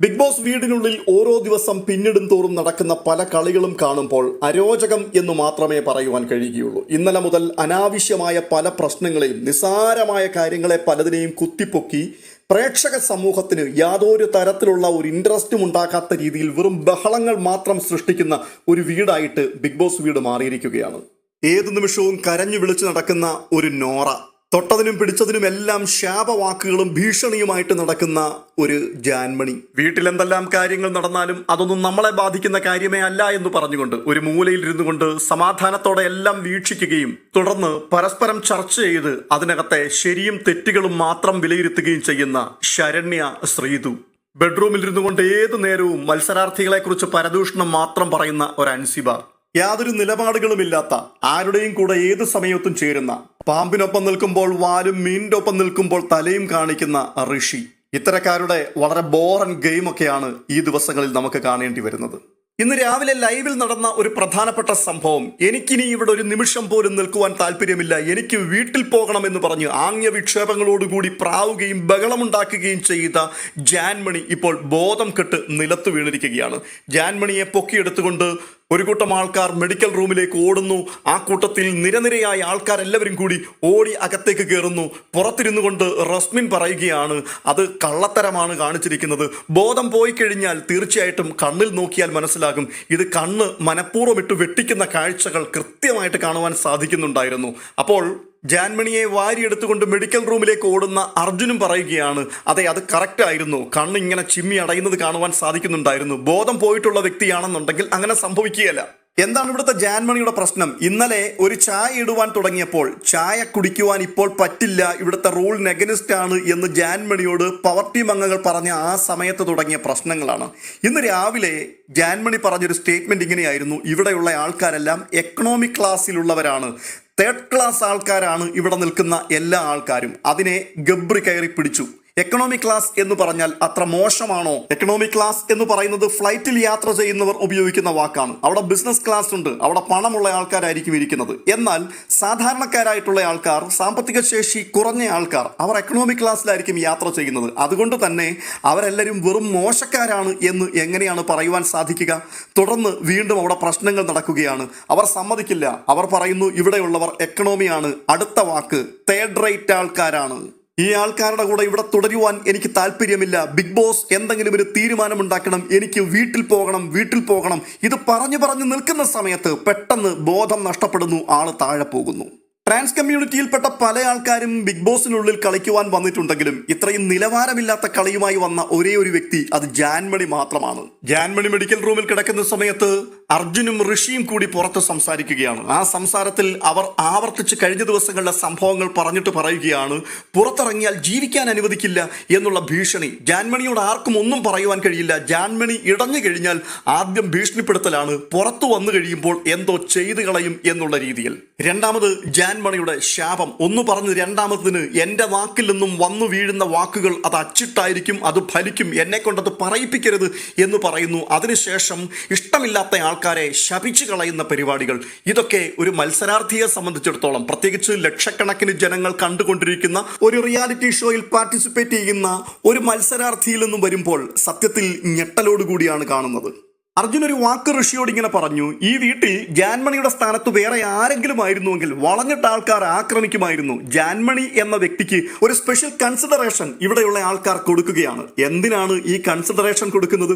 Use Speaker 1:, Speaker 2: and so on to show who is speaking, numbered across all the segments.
Speaker 1: Big boss വീടിനുള്ളിൽ ഓരോ ദിവസം പിന്നിടും തോറും നടക്കുന്ന പല കളികളും കാണുമ്പോൾ അരോചകം എന്ന് മാത്രമേ പറയുവാൻ കഴിയുകയുള്ളൂ. ഇന്നലെ മുതൽ അനാവശ്യമായ പല പ്രശ്നങ്ങളെയും നിസ്സാരമായ കാര്യങ്ങളെ പലതിനെയും കുത്തിപ്പൊക്കി പ്രേക്ഷക സമൂഹത്തിന് യാതൊരു തരത്തിലുള്ള ഒരു ഇൻട്രസ്റ്റും ഉണ്ടാക്കാത്ത രീതിയിൽ വെറും ബഹളങ്ങൾ മാത്രം സൃഷ്ടിക്കുന്ന ഒരു വീടായിട്ട് ബിഗ് ബോസ് വീട് മാറിയിരിക്കുകയാണ്. ഏതു നിമിഷവും കരഞ്ഞു വിളിച്ചു നടക്കുന്ന ഒരു നോറ. തൊട്ടതിനും പിടിച്ചതിനും എല്ലാം ശാപവാക്കുകളും ഭീഷണിയുമായിട്ട് നടക്കുന്ന ഒരു ജാൻമണി. വീട്ടിൽ എന്തെല്ലാം കാര്യങ്ങൾ നടന്നാലും അതൊന്നും നമ്മളെ ബാധിക്കുന്ന കാര്യമേ അല്ല എന്ന് പറഞ്ഞുകൊണ്ട് ഒരു മൂലയിൽ ഇരുന്നു കൊണ്ട് സമാധാനത്തോടെ എല്ലാം വീക്ഷിക്കുകയും തുടർന്ന് പരസ്പരം ചർച്ച ചെയ്ത് അതിനകത്തെ ശരിയും തെറ്റുകളും മാത്രം വിലയിരുത്തുകയും ചെയ്യുന്ന ശരണ്യ ശ്രീതു. ബെഡ്റൂമിൽ ഇരുന്നു കൊണ്ട് ഏതു നേരവും മത്സരാർത്ഥികളെ കുറിച്ച് പരദൂഷണം മാത്രം പറയുന്ന ഒരു അൻസിബ യാതൊരു നിലപാടുകളുമില്ലാത്ത ആരുടെയും കൂടെ ഏത് സമയത്തും ചേരുന്ന പാമ്പിനൊപ്പം നിൽക്കുമ്പോൾ വാലും മീനിന്റെ ഒപ്പം നിൽക്കുമ്പോൾ തലയും കാണിക്കുന്ന ഋഷി. ഇത്തരക്കാരുടെ വളരെ ബോറൻ ഗെയിമൊക്കെയാണ് ഈ ദിവസങ്ങളിൽ നമുക്ക് കാണേണ്ടി വരുന്നത്. ഇന്ന് രാവിലെ ലൈവിൽ നടന്ന ഒരു പ്രധാനപ്പെട്ട സംഭവം എനിക്കിനി ഇവിടെ ഒരു നിമിഷം പോലും നിൽക്കുവാൻ താല്പര്യമില്ല. എനിക്ക് വീട്ടിൽ പോകണം പോകണമെന്ന് പറഞ്ഞ് ആംഗ്യ വിക്ഷേപങ്ങളോടുകൂടി പ്രാവുകയും ബഹളമുണ്ടാക്കുകയും ചെയ്ത ജാൻമണി ഇപ്പോൾ ബോധം കെട്ട് നിലത്ത് വീണിരിക്കുകയാണ്. ജാൻമണിയെ പൊക്കിയെടുത്തുകൊണ്ട് ഒരു കൂട്ടം ആൾക്കാർ മെഡിക്കൽ റൂമിലേക്ക് ഓടുന്നു. ആ കൂട്ടത്തിൽ നിരനിരയായ ആൾക്കാർ എല്ലാവരും കൂടി ഓടി അകത്തേക്ക് കയറുന്നു. പുറത്തിരുന്നു കൊണ്ട് റസ്മിൻ പറയുകയാണ് അത് കള്ളത്തരമാണ് കാണിച്ചിരിക്കുന്നത്. ബോധം പോയി കഴിഞ്ഞാൽ തീർച്ചയായിട്ടും കണ്ണിൽ നോക്കിയാൽ മനസ്സിലാകും. ഇത് കണ്ണ് മനഃപൂർവം ഇട്ട് വെട്ടിക്കുന്ന കാഴ്ചകൾ കൃത്യമായിട്ട് കാണുവാൻ സാധിക്കുന്നുണ്ടായിരുന്നു. അപ്പോൾ ജാൻമണിയെ വാരിയെടുത്തുകൊണ്ട് മെഡിക്കൽ റൂമിലേക്ക് ഓടുന്ന അർജുനും പറയുകയാണ് അതെ അത് കറക്റ്റ് ആയിരുന്നു. കണ്ണ് ഇങ്ങനെ ചിമ്മി അടയുന്നത് കാണുവാൻ സാധിക്കുന്നുണ്ടായിരുന്നു. ബോധം പോയിട്ടുള്ള വ്യക്തിയാണെന്നുണ്ടെങ്കിൽ അങ്ങനെ സംഭവിക്കുകയല്ല. എന്താണ് ഇവിടുത്തെ ജാൻമണിയുടെ പ്രശ്നം? ഇന്നലെ ഒരു ചായ ഇടുവാൻ തുടങ്ങിയപ്പോൾ ചായ കുടിക്കുവാൻ ഇപ്പോൾ പറ്റില്ല. ഇവിടുത്തെ റൂൾ നെഗനിസ്റ്റ് ആണ് എന്ന് ജാൻമണിയോട് പവർ ടീം അംഗങ്ങൾ പറഞ്ഞ ആ സമയത്ത് തുടങ്ങിയ പ്രശ്നങ്ങളാണ്. ഇന്ന് രാവിലെ ജാൻമണി പറഞ്ഞൊരു സ്റ്റേറ്റ്മെന്റ് ഇങ്ങനെയായിരുന്നു. ഇവിടെയുള്ള ആൾക്കാരെല്ലാം എക്കണോമിക് ക്ലാസ്സിലുള്ളവരാണ് തേർഡ് ക്ലാസ് ആൾക്കാരാണ് ഇവിടെ നിൽക്കുന്ന എല്ലാ ആൾക്കാരും. അതിനെ ഗബ്രി കയറി പിടിച്ചു. എക്കണോമിക് ക്ലാസ് എന്ന് പറഞ്ഞാൽ അത്ര മോശമാണോ? എക്കണോമി ക്ലാസ് എന്ന് പറയുന്നത് ഫ്ലൈറ്റിൽ യാത്ര ചെയ്യുന്നവർ ഉപയോഗിക്കുന്ന വാക്കാണ്. അവിടെ ബിസിനസ് ക്ലാസ് ഉണ്ട്. അവിടെ പണമുള്ള ആൾക്കാരായിരിക്കും ഇരിക്കുന്നത്. എന്നാൽ സാധാരണക്കാരായിട്ടുള്ള ആൾക്കാർ സാമ്പത്തിക ശേഷി കുറഞ്ഞ ആൾക്കാർ അവർ എക്കണോമി ക്ലാസ്സിലായിരിക്കും യാത്ര ചെയ്യുന്നത്. അതുകൊണ്ട് തന്നെ അവരെല്ലാവരും വെറും മോശക്കാരാണ് എന്ന് എങ്ങനെയാണ് പറയുവാൻ സാധിക്കുക? തുടർന്ന് വീണ്ടും അവിടെ പ്രശ്നങ്ങൾ നടക്കുകയാണ്. അവർ സമ്മതിക്കില്ല. അവർ പറയുന്നു ഇവിടെയുള്ളവർ എക്കണോമിയാണ് അടുത്ത വാക്ക് തേർഡ് റേറ്റ് ആൾക്കാരാണ്. ഈ ആൾക്കാരുടെ കൂടെ ഇവിടെ തുടരുവാൻ എനിക്ക് താല്പര്യമില്ല. ബിഗ് ബോസ് എന്തെങ്കിലും ഒരു തീരുമാനമുണ്ടാക്കണം. എനിക്ക് വീട്ടിൽ പോകണം വീട്ടിൽ പോകണം. ഇത് പറഞ്ഞു പറഞ്ഞു നിൽക്കുന്ന സമയത്ത് പെട്ടെന്ന് ബോധം നഷ്ടപ്പെടുന്നു ആൾ താഴെ പോകുന്നു. ട്രാൻസ് കമ്മ്യൂണിറ്റിയിൽപ്പെട്ട പല ആൾക്കാരും ബിഗ് ബോസിനുള്ളിൽ കളിക്കുവാൻ വന്നിട്ടുണ്ടെങ്കിലും ഇത്രയും നിലവാരമില്ലാത്ത കളിയുമായി വന്ന ഒരേ ഒരു വ്യക്തി അത് ജാൻമണി മാത്രമാണ്. ജാൻമണി മെഡിക്കൽ റൂമിൽ കിടക്കുന്ന സമയത്ത് അർജുനും ഋഷിയും കൂടി പുറത്ത് സംസാരിക്കുകയാണ്. ആ സംസാരത്തിൽ അവർ ആവർത്തിച്ച് കഴിഞ്ഞ ദിവസങ്ങളിലെ സംഭവങ്ങൾ പറഞ്ഞിട്ട് പറയുകയാണ് പുറത്തിറങ്ങിയാൽ ജീവിക്കാൻ അനുവദിക്കില്ല എന്നുള്ള ഭീഷണി. ജാൻമണിയോട് ആർക്കും ഒന്നും പറയുവാൻ കഴിയില്ല. ജാൻമണി ഇടഞ്ഞു കഴിഞ്ഞാൽ ആദ്യം ഭീഷണിപ്പെടുത്തലാണ്. പുറത്തു വന്നു കഴിയുമ്പോൾ എന്തോ ചെയ്തു കളയും എന്നുള്ള രീതിയിൽ. രണ്ടാമത് ജാൻമണിയുടെ ശാപം. ഒന്ന് പറഞ്ഞ് രണ്ടാമതിന് എന്റെ വാക്കിൽ നിന്നും വന്നു വീഴുന്ന വാക്കുകൾ അത് അച്ചിട്ടായിരിക്കും അത് ഫലിക്കും എന്നെ കൊണ്ടത് പറയിപ്പിക്കരുത് എന്ന് പറയുന്നു. അതിനുശേഷം ഇഷ്ടമില്ലാത്ത ആൾക്കാരെ ശപിച്ചു കളയുന്ന പരിപാടികൾ. ഇതൊക്കെ ഒരു മത്സരാർത്ഥിയെ സംബന്ധിച്ചിടത്തോളം പ്രത്യേകിച്ച് ലക്ഷക്കണക്കിന് ജനങ്ങൾ കണ്ടുകൊണ്ടിരിക്കുന്ന ഒരു റിയാലിറ്റി ഷോയിൽ പാർട്ടിസിപ്പേറ്റ് ചെയ്യുന്ന ഒരു മത്സരാർത്ഥിയിൽ നിന്നും വരുമ്പോൾ സത്യത്തിൽ ഞെട്ടലോടുകൂടിയാണ് കാണുന്നത്. അർജുൻ ഒരു വാക്ക് ഋഷിയോട് ഇങ്ങനെ പറഞ്ഞു ഈ വീട്ടിൽ ജാൻമണിയുടെ സ്ഥാനത്ത് വേറെ ആരെങ്കിലും ആയിരുന്നുവെങ്കിൽ വളഞ്ഞിട്ട് ആൾക്കാർ ആക്രമിക്കുമായിരുന്നു. ജാൻമണി എന്ന വ്യക്തിക്ക് ഒരു സ്പെഷ്യൽ കൺസിഡറേഷൻ ഇവിടെയുള്ള ആൾക്കാർ കൊടുക്കുകയാണ്. എന്തിനാണ് ഈ കൺസിഡറേഷൻ കൊടുക്കുന്നത്?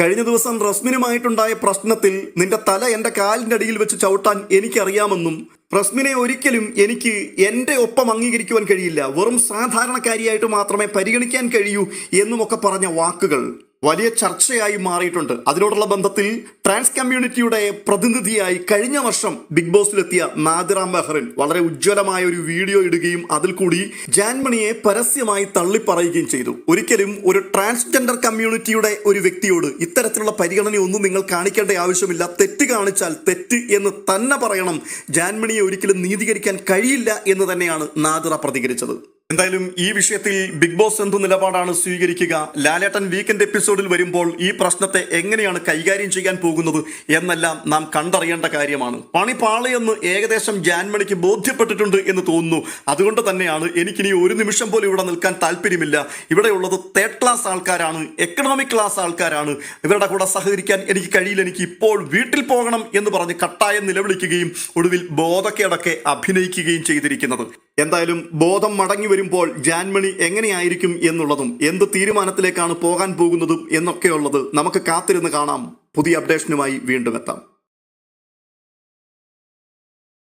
Speaker 1: കഴിഞ്ഞ ദിവസം റസ്മിനുമായിട്ടുണ്ടായ പ്രശ്നത്തിൽ നിന്റെ തല എന്റെ കാലിന്റെ അടിയിൽ വെച്ച് ചവിട്ടാൻ എനിക്കറിയാമെന്നും റസ്മിനെ ഒരിക്കലും എനിക്ക് എന്റെ ഒപ്പം അംഗീകരിക്കുവാൻ കഴിയില്ല. വെറും സാധാരണക്കാരിയായിട്ട് മാത്രമേ പരിഗണിക്കാൻ കഴിയൂ എന്നുമൊക്കെ പറഞ്ഞ വാക്കുകൾ. വലിയ ചർച്ചയായി മാറിയിട്ടുണ്ട്. അതിനോടുള്ള ബന്ധത്തിൽ ട്രാൻസ് കമ്മ്യൂണിറ്റിയുടെ പ്രതിനിധിയായി കഴിഞ്ഞ വർഷം ബിഗ് ബോസിലെത്തിയ നാദിറാം ബെഹ്റിൻ വളരെ ഉജ്ജ്വലമായ ഒരു വീഡിയോ ഇടുകയും അതിൽ കൂടി ജാൻമണിയെ പരസ്യമായി തള്ളിപ്പറയുകയും ചെയ്തു. ഒരിക്കലും ഒരു ട്രാൻസ്ജെൻഡർ കമ്മ്യൂണിറ്റിയുടെ ഒരു വ്യക്തിയോട് ഇത്തരത്തിലുള്ള പരിഗണനയൊന്നും നിങ്ങൾ കാണിക്കേണ്ട ആവശ്യമില്ല. തെറ്റ് കാണിച്ചാൽ തെറ്റ് എന്ന് തന്നെ പറയണം. ജാൻമണിയെ ഒരിക്കലും നീതീകരിക്കാൻ കഴിയില്ല എന്ന് തന്നെയാണ് നാദിറ പ്രതികരിച്ചത്. എന്തായാലും ഈ വിഷയത്തിൽ ബിഗ് ബോസ് എന്ത് നിലപാടാണ് സ്വീകരിക്കുക? ലാലേട്ടൻ വീക്കെൻഡ് എപ്പിസോഡിൽ വരുമ്പോൾ ഈ പ്രശ്നത്തെ എങ്ങനെയാണ് കൈകാര്യം ചെയ്യാൻ പോകുന്നത് എന്നെല്ലാം നാം കണ്ടറിയേണ്ട കാര്യമാണ്. പണി പാളയെന്ന് ഏകദേശം ജാൻമണിക്ക് ബോധ്യപ്പെട്ടിട്ടുണ്ട് എന്ന് തോന്നുന്നു. അതുകൊണ്ട് തന്നെയാണ് എനിക്കിനി ഒരു നിമിഷം പോലും ഇവിടെ നിൽക്കാൻ താല്പര്യമില്ല. ഇവിടെയുള്ളത് തേർഡ് ക്ലാസ് ആൾക്കാരാണ് എക്കണോമിക് ക്ലാസ് ആൾക്കാരാണ്. ഇവരുടെ കൂടെ സഹകരിക്കാൻ എനിക്ക് കഴിയില്ല. എനിക്ക് ഇപ്പോൾ വീട്ടിൽ പോകണം എന്ന് പറഞ്ഞ് കട്ടായം നിലവിളിക്കുകയും ഒടുവിൽ ബോധക്കേടൊക്കെ അഭിനയിക്കുകയും ചെയ്തിരിക്കുന്നത്. എന്തായാലും ബോധം മടങ്ങി വരുമ്പോൾ ജാൻമണി എങ്ങനെയായിരിക്കും എന്നുള്ളതും എന്ത് തീരുമാനത്തിലേക്കാണ് പോകാൻ പോകുന്നതും എന്നൊക്കെയുള്ളത് നമുക്ക് കാത്തിരുന്ന് കാണാം. പുതിയ അപ്ഡേഷനുമായി വീണ്ടും എത്താം.